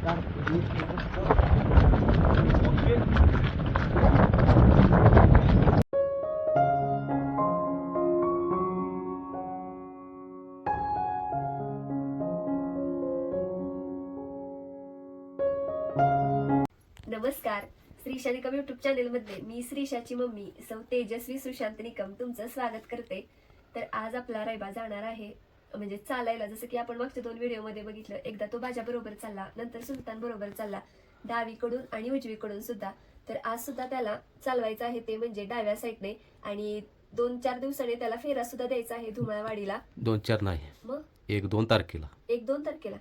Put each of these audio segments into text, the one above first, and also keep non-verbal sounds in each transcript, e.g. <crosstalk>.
नमस्कार. श्रीशा निकम युट्यूब चॅनेलमध्ये मी श्रीशाची मम्मी सौ तेजस्वी सुशांत निकम तुमचं स्वागत करते. तर आज आपला रायबा जाणार आहे. म्हणजे चालायला जसं की आपण मागच्या दोन व्हिडिओमध्ये बघितलं एकदा तो बरोबर चालला नंतर सुलतान बरोबर चालला डावीकडून आणि उजवीकडून सुद्धा. तर आज सुद्धा त्याला चालवायचं आहे ते म्हणजे डाव्या साईडने आणि दोन चार दिवसाने त्याला फेरा सुद्धा द्यायचा आहे धुमाळवाडीला. दोन चार नाही मग? एक दोन तारखेला. एक दोन तारखेला.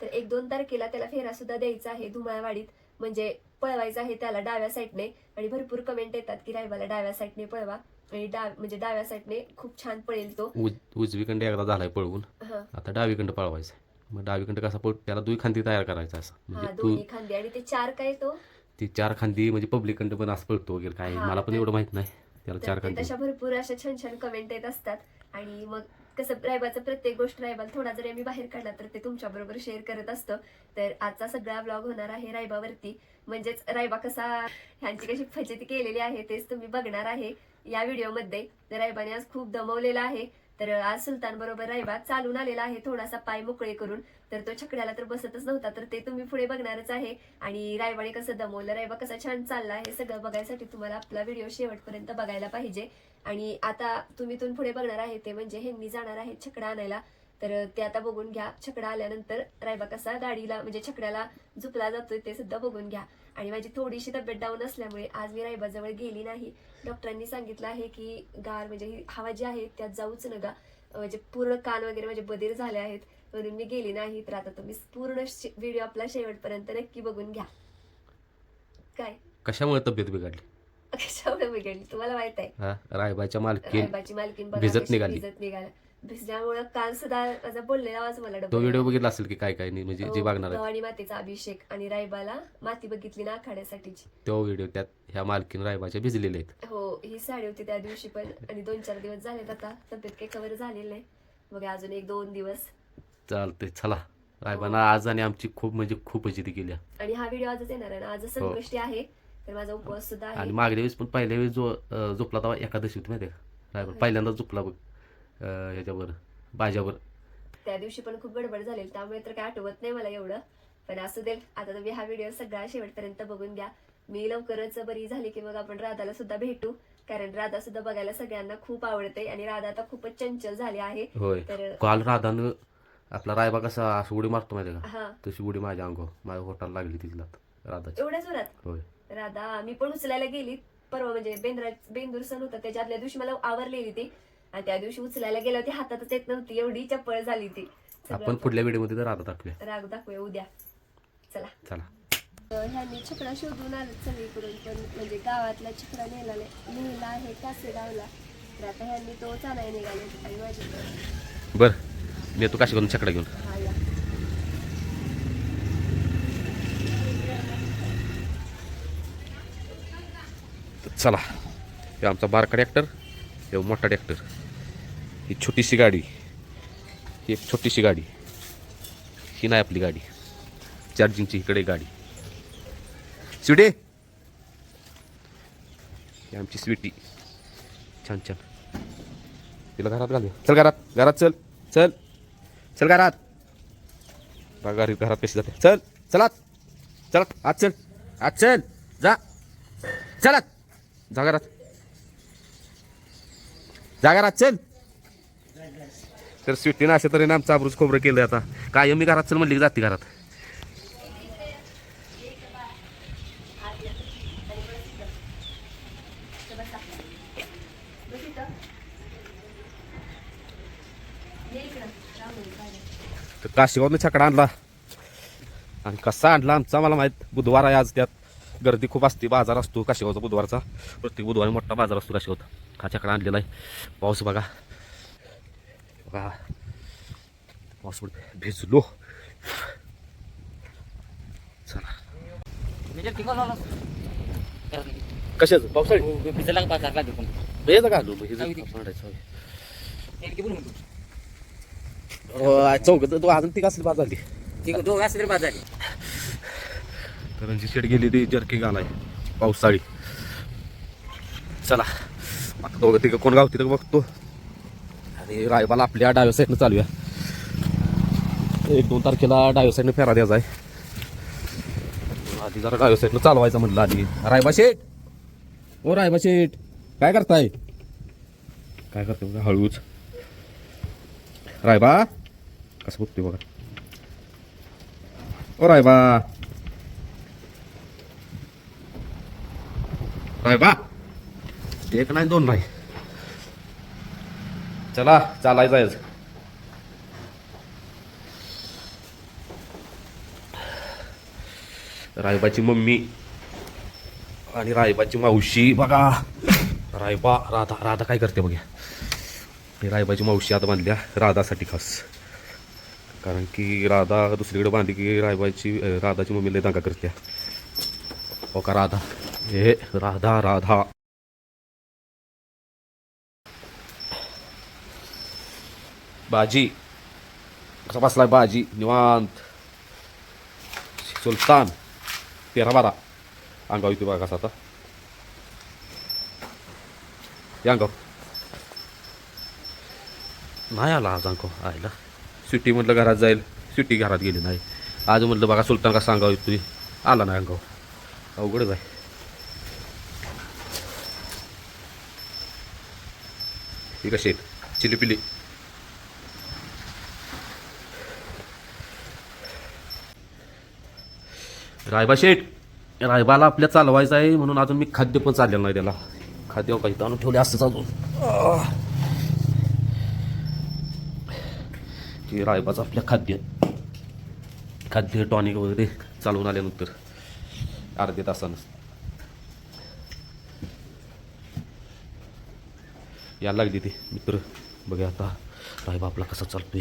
तर एक दोन तारखेला त्याला फेरा सुद्धा द्यायचा आहे धुमाळवाडीत. म्हणजे पळवायचा आहे त्याला डाव्या साईडने आणि भरपूर कमेंट येतात की रायबाला डाव्या साईडने पळवा. आणि डाव म्हणजे डाव्या साईडने खूप छान पळेल तो. उज उजवीकडे एकदा झालाय पळवून. हा. आता डावीकडे पळवायचं मग डावीकडे कसा पळ त्याला दुई खांदी तयार करायचा असं. हा म्हणजे तू दोन्ही खांदे. आणि ते चार काय तो? ती चार खांदी म्हणजे पब्लिकडे पण असं पळतो वगैरे काय हा, मला पण तर- एवढं माहीत नाही. त्याला तर चार ते खांदी. तशा भरपूर अशा छान छान कमेंट येत असतात. आणि मग कसं रायबाचं प्रत्येक गोष्ट रायबाला थोडा जरी आम्ही बाहेर काढला तर ते तुमच्या बरोबर शेअर करत असतो. तर आजचा सगळा ब्लॉग होणार आहे रायबावरती. म्हणजेच रायबा कसा ह्यांची कशी फजिती केलेली आहे तेच तुम्ही बघणार आहे. या व्हिडिओमध्ये तर रायबाने आज खूप दमवलेला आहे. तर आज सुलतान बरोबर रायबा चालून आलेला आहे थोडासा पाय मोकळे करून. तर तो छकड्याला तर बसतच नव्हता तर ते तुम्ही पुढे बघणारच आहे. आणि रायबाने कसं दमवलं रायबा कसा छान चालला हे सगळं बघायसाठी तुम्हाला आपला व्हिडिओ शेवटपर्यंत बघायला पाहिजे. आणि आता तुम्ही इथून पुढे बघणार आहे ते म्हणजे ह्यांनी जाणार आहे छकडा आणायला. तर ते आता बघून घ्या छकडा आल्यानंतर रायबा कसा गाडीला म्हणजे छकड्याला झुपला जातोय ते सुद्धा बघून घ्या. आणि माझी थोडीशी तब्येत डाऊन असल्यामुळे आज मी रायबाजवळ गेली नाही. डॉक्टरांनी सांगितलं आहे की गार म्हणजे ही हवा जी आहे त्यात जाऊच नका. म्हणजे पूर्ण कान वगैरे माझे बधीर झाले आहेत. म्हणून मी गेली नाही तर आता तुम्ही पूर्ण व्हिडिओ आपला शेवटपर्यंत नक्की बघून घ्या. काय? कशामुळे तब्येत बिघडली? <laughs> कशामुळे बिघडली? तुम्हाला माहीत आहे. हा रायबाच्या मालकीन रायबाची मालकीन भिजत निघाली. भिजत निघाला भिजल्यामुळे कान सुद्धा माझा बोललेला आवाज मला तो व्हिडिओ बघितला असेल की काय काय नाही म्हणजे जे हो, बघणार आहेत? भवानी मातेचा अभिषेक आणि रायबाला माती बघितली ना आखाड्यासाठीची. तो व्हिडिओ त्यात ह्या मालकीन रायबाच्या भिजलेले आहेत. हो ही साडी होती त्या दिवशी पण आणि दोन चार दिवस झालेत आता. तब्येत काही कव्हर झालेली नाही. मग अजून एक दोन दिवस. चालते चला. रायबानं आज आणि आमची खूप म्हणजे खूप फजिती केली. आणि हा व्हिडिओ आजच येणार आहे ना? आज संकष्टी आहे. तर माझा उपवास सुद्धा आणि आहे. मागल्या वेळेस पण पहिल्या वेळेस जो अं, झोपला तेव्हा एकादशी होती माहिती का? रायबा पहिल्यांदा झोपला बघ. ह्याच्यावर बाजावर त्या दिवशी पण खूप गडबड झाली त्यामुळे तर काय आठवत नाही मला एवढं. पण असू दे आता तुम्ही हा व्हिडिओ सगळा शेवटपर्यंत बघून घ्या. मी लवकरच बरी झाली की मग आपण राधाला सुद्धा भेटू. कारण राधा सुद्धा बघायला सगळ्यांना खूप आवडते आणि राधा आता खूपच चंचल झाली आहे. होय. तर काल राधानं आपला रायबा कसा असं उडी मारतो माहिती का? तशी उडी माझ्या अंगावर माझ्या होटाला लागली तिला राधाची. एवढ्या जोरात? होय. राधा मी पण उचलायला गेली. परवा म्हणजे बेंद्रा बेंदूर सण होता त्याच्या आदल्या दिवशी मला आवरलेली ती. आणि त्या दिवशी उचलायला गेल्या होती हातातच येत नव्हती एवढी चप्पळ झाली ती. आपण पुढल्या व्हिडिओमध्ये तर राधा दाखवूया. राग दाखवूया उद्या. चला. चला. ह्यांनी छकडा शोधून आले सगळीकडून पण म्हणजे गावातला छकडा नेला नेला आहे कासेगावला. तर आता ह्यांनी तो चालाय निघाले आणि माझी बर मी तू कशा करून छकडा घेऊन. हा या. तर चला. हे आमचा बारका ट्रॅक्टर हे मोठा ट्रॅक्टर. ही छोटीशी गाडी. ही एक छोटीशी गाडी. ही नाही आपली गाडी. चार्जिंगची इकडे गाडी. स्वीटे? ही आमची स्वीटी. छान छान. तिला घरात घालूया. चल घरात. घरात चल. चल. चल घरात. बघा घरात कशी जाते. चल. चला चला आज चल. आज चल. जा. चला जा घरात. जा घरात. चल. तर स्वीटीनं अशा तरी आमचं आबरूच खोबरं केलं आता. काय मी घरात चल म्हणली की जाते घरात. बस तर छकडा आणला. आणि कसा आणला आमचा मला माहीत. बुधवार आहे आज त्यात. गर्दी खूप असते बाजार असतो काशीगावचा बुधवारचा. प्रत्येक बुधवारी मोठा बाजार असतो काशीगावचा. हा छकडा आणलेला आहे. पाऊस बघा. बघा पाऊस पडते भिजलो चला कशाचं पावसाळी घालू चौक तू अजून ती कसली बाद झाली रणजित शेट गेली ती जर्की घालाय पावसाळी चला आता दोघं तिघं कोण गाव तिथं बघतो आणि रायबाला आपल्या डाव्या साईडनं चालूया. एक दोन तारखेला डाव्या साईडनं फेरा द्यायचा आहे. आधी जरा डाव्या साईडनं चालवायचं म्हटलं आधी. रायबा शेठ! ओ रायबा शेठ! काय करताय? काय करते बघा हळूच. रायबा कसं बघतोय बघा. ओ रायबा! रायबा! एक नाही दोन नाही. चला चालायचं आहे रायबाची मम्मी आणि रायबाची मावशी. बघा रायबा राधा राधा काय करते बघा रायबाची मावशी आता बांधल्या राधासाठी खास. कारण की राधा दुसरीकडे बांधली की रायबाची राधाची मम्मी लय दांगा करते हो का राधा? हे राधा राधा. बाजी. कसा बसला बाजी निवांत. सुलतान तेरा बारा अंगाव येतो बघा कसा आता. या अंगाव नाही आला आज अंगाव आयला. सुट्टी म्हटलं घरात जाईल. सुट्टी घरात गेली नाही. आज म्हटलं बघा सुलतान कसा अंगाव येतोय. आला नाही अंगाव अवघडच आहे. ही कशी आहेत? चिली पिली रायबा शेठ रायबाला आपल्या चालवायचं आहे म्हणून अजून मी खाद्य पण चाललेलं नाही त्याला. खाद्य काही आणून ठेवले असतं अजून. की रायबाचं आपल्या खाद्य. खाद्य टॉनिक वगैरे चालवून आल्यानंतर अर्ध्या तासानं. यायला लागली ते मित्र. बघा आता रायबा आपला कसा चालतोय.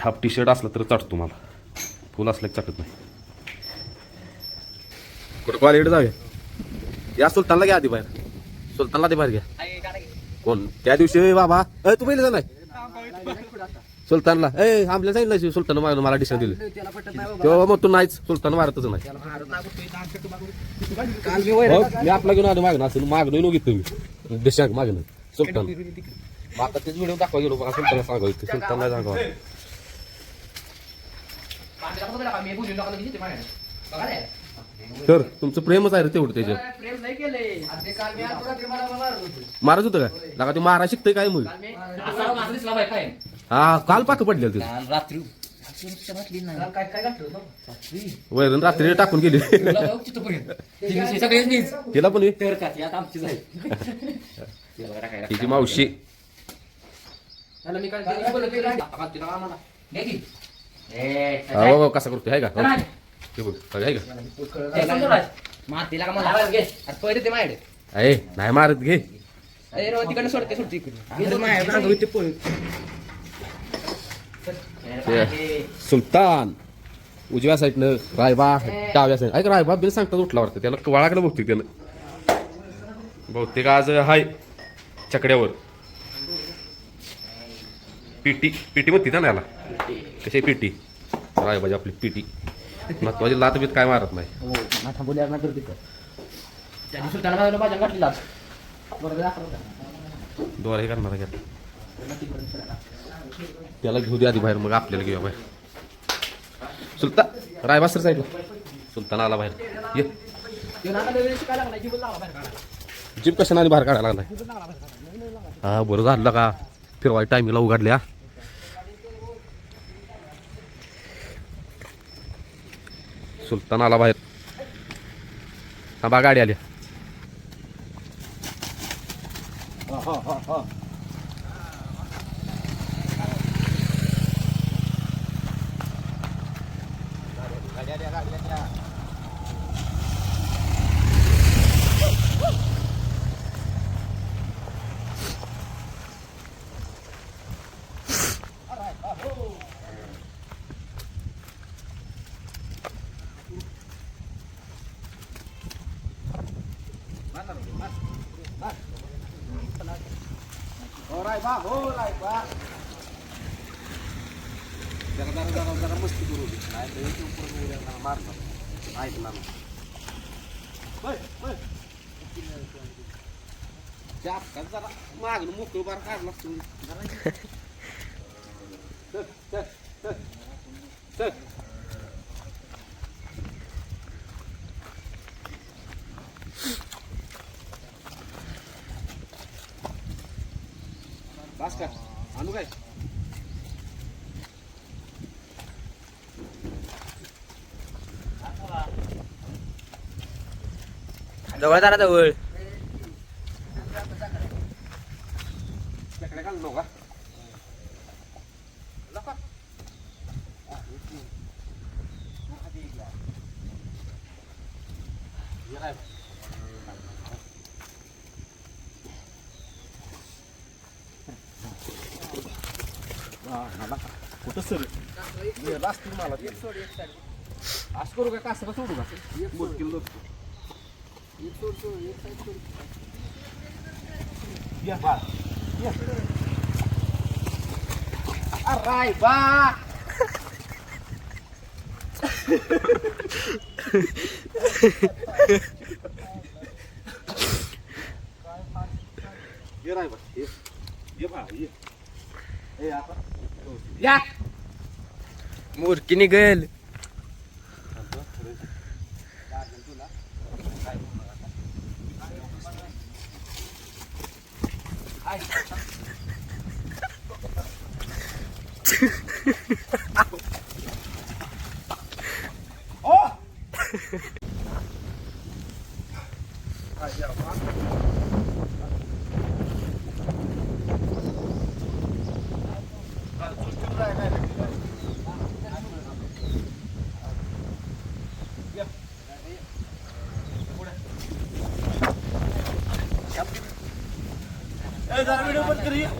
हाफ टी शर्ट असलं तर चाटतो मला. फुल असलं की चाटत नाही. कुठं क्वालिटी जाऊया? या सुलतानला घ्या आधी बाहेर. सुलतानला ते बाहेर घ्या. कोण? त्या दिवशी बाबा. अय तू पहिले जाणार सुलतानला. ए आमल्या सांगितलं सुलतान मागणं मला डिशन दिलं. तेव्हा मग तू नाहीच. सुलतान मारतच नाही. हो, मी आपला घेऊन आलो मागणं. असेल मागणं येऊन घेतो मी डिशांक मागणं. सुलतान. आता तेच व्हिडिओ दाखवा गेलो बघा सुलतान सांगायचं सुलतान नाही सांगावं तर तुमचं प्रेमच आहे रे तेवढं त्याच्यात. मारत होतं. काय? लागा ते मारा शिकतंय काय मग? हा काल पाक पडले होते? रात्री. वैरण रात्री टाकून गेली. तिला पण. तर का तिची मावशी. की. हा बाबा कसा करतोय आहे का? हे बघ बघ, आहे का? मातीला का मला. आता पहिले ते माझ्याकडे आहे नाही मारत घे. अरे रो तिकडनं सोडते सोडते ते सुलतान. उजव्या साईडनं रायबा. डाव्या साईड ऐक रायबा बिल सांगतात उठला वाटतं. त्याला वाळाकडे बघतोय त्यानं. बहुतेक आज हाय चकड्यावर पीटी पीटी म्हणते ना याला? कशी आहे पीटी रायबाजी आपली पीटी महत्वाची लात बीत काय मारत नाही. हो का? द्वारे करणार का? त्याला घेऊ दे आधी बाहेर मग आपल्याला घेऊया बाहेर. सुलतान रायबा सर साईडला सुलतान आला बाहेर. ये. लागला. जीप कशाने बाहेर काढायला लागलाय? हा बरं झालं का? फिरवाय टायमिंगला उघडल्या. सुलतान आला बाहेर. हा बा गाडी आली. जरा जरा जरा जरा मस्ती करू नाही तर मारतात ऐक मग. जरा मागणं मोकळं बार काढला असतो जरा चल चल चल चल बस का आणू काय जवळ जरा जवळ नका कुठं सर? असतील मला असं करू का? कसं सोडू का? एक किलो या बा या। राय बा। ये ये। बा ये। ए आता या। मूर्ती निघेल ओ जरा व्हिडिओ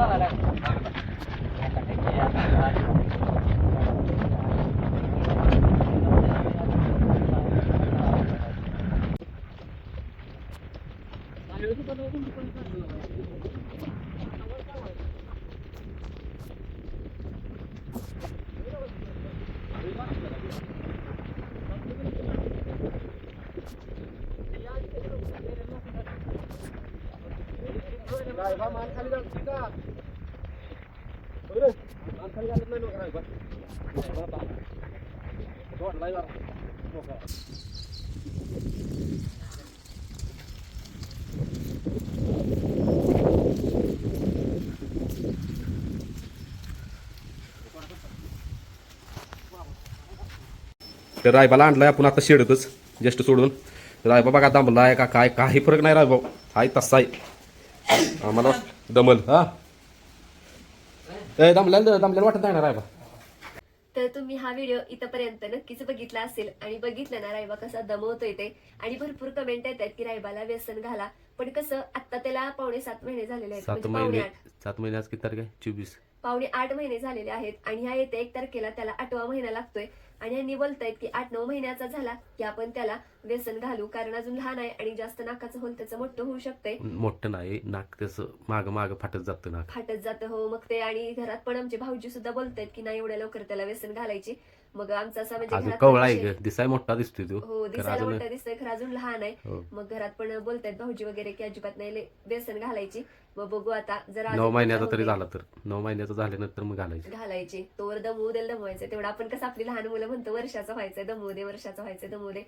बंद करी रायबा मान खाली घाल ठीक आहे बरं मान खाली घालत नाही नका रायबा बाबा सोडलाय जरा मोकळा. तर रायबाला आणलाय आपण आता शेडतच जस्ट सोडून. रायबा बघा दांबला आहे का काय काही फरक नाही रायबा हाय तसा आहे. आम्हाला दमल. हा. ए दमल्याला दमल्याला वाटत नाही ना रायबा? तर तुम्ही हा व्हिडिओ इथपर्यंत नक्कीच बघितला असेल आणि बघितलं ना रायबा कसा दमवतोय ते. आणि भरपूर कमेंट येतात की रायबाला व्यसन घाला. पण कसं आता त्याला पावणे सात महिने झालेले आहेत. सात म्हणजे पावणे महिने आठ सात महिने आज किती तारीख आहे? चोवीस. पावणे आठ महिने झालेले आहेत आणि ह्या येत्या एक तारखेला त्याला आठवा महिना लागतोय. आणि यांनी बोलतायत की आठ नऊ महिन्याचा झाला की आपण त्याला व्यसन घालू कारण अजून लहान आहे आणि जास्त नाकाचं होल त्याचं मोठं होऊ शकतंय. मोठं नाही नाक त्याचं माग माग फाटत जातं नाक. फाटत जातं हो मग ते आणि घरात पण आमचे भाऊजी सुद्धा बोलतायत की नाही एवढ्या लवकर त्याला व्यसन घालायची. मग आमचा असा म्हणजे अजून घरात कवळा आहे ग दिसाय मोठा दिसतोय तो. हो दिसायला अजून मोठा दिसतोय खरं अजून लहान आहे. हो. मग घरात पण बोलतायत भाऊजी वगैरे की अजिबात नाही ले- व्यसन घालायची. मग बघू आता जर नऊ महिन्याचा तरी झाला तर. नऊ महिन्याचा झाल्यानंतर मग घालायचं. घालायची. तोवर दमवू दे दमवायचं तेवढं आपण कसं आपली लहान मुलं म्हणतो वर्षाचं व्हायचंय दमवू दे वर्षाचं व्हायचंय दमवू दे.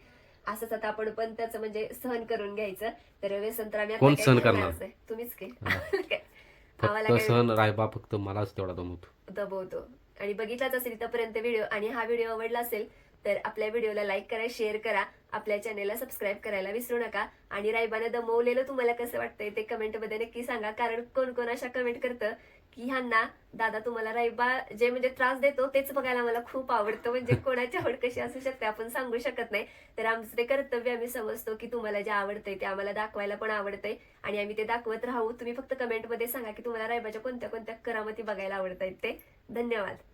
असंच आता आपण पण त्याचं म्हणजे सहन करून घ्यायचं. तर आता कोण सहन करणार? तुम्हीच की. <laughs> फक्त सण रायबा फक्त मलाच तेवढा दमवतो. दबवतो आणि बघितलाच असेल इथपर्यंत व्हिडिओ. आणि हा व्हिडिओ आवडला असेल तर आपल्या व्हिडिओला लाईक करा शेअर करा. आपल्या चॅनेलला सबस्क्राईब करायला विसरू नका. आणि रायबानं दमवलेलं तुम्हाला कसं वाटतंय ते कमेंटमध्ये नक्की सांगा. कारण कोण कोण अशा कमेंट करतं की ह्यांना दादा तुम्हाला रायबा जे म्हणजे त्रास देतो तेच बघायला मला खूप आवडतं. म्हणजे <laughs> कोणाची आवड कशी असू शकते आपण सांगू शकत नाही. तर आमचं ते कर्तव्य आम्ही समजतो की तुम्हाला जे आवडतंय ते आम्हाला दाखवायला पण आवडतंय. आणि आम्ही ते दाखवत राहू. तुम्ही फक्त कमेंटमध्ये सांगा की तुम्हाला रायबाच्या कोणत्या कोणत्या करामती बघायला आवडतायत ते. धन्यवाद.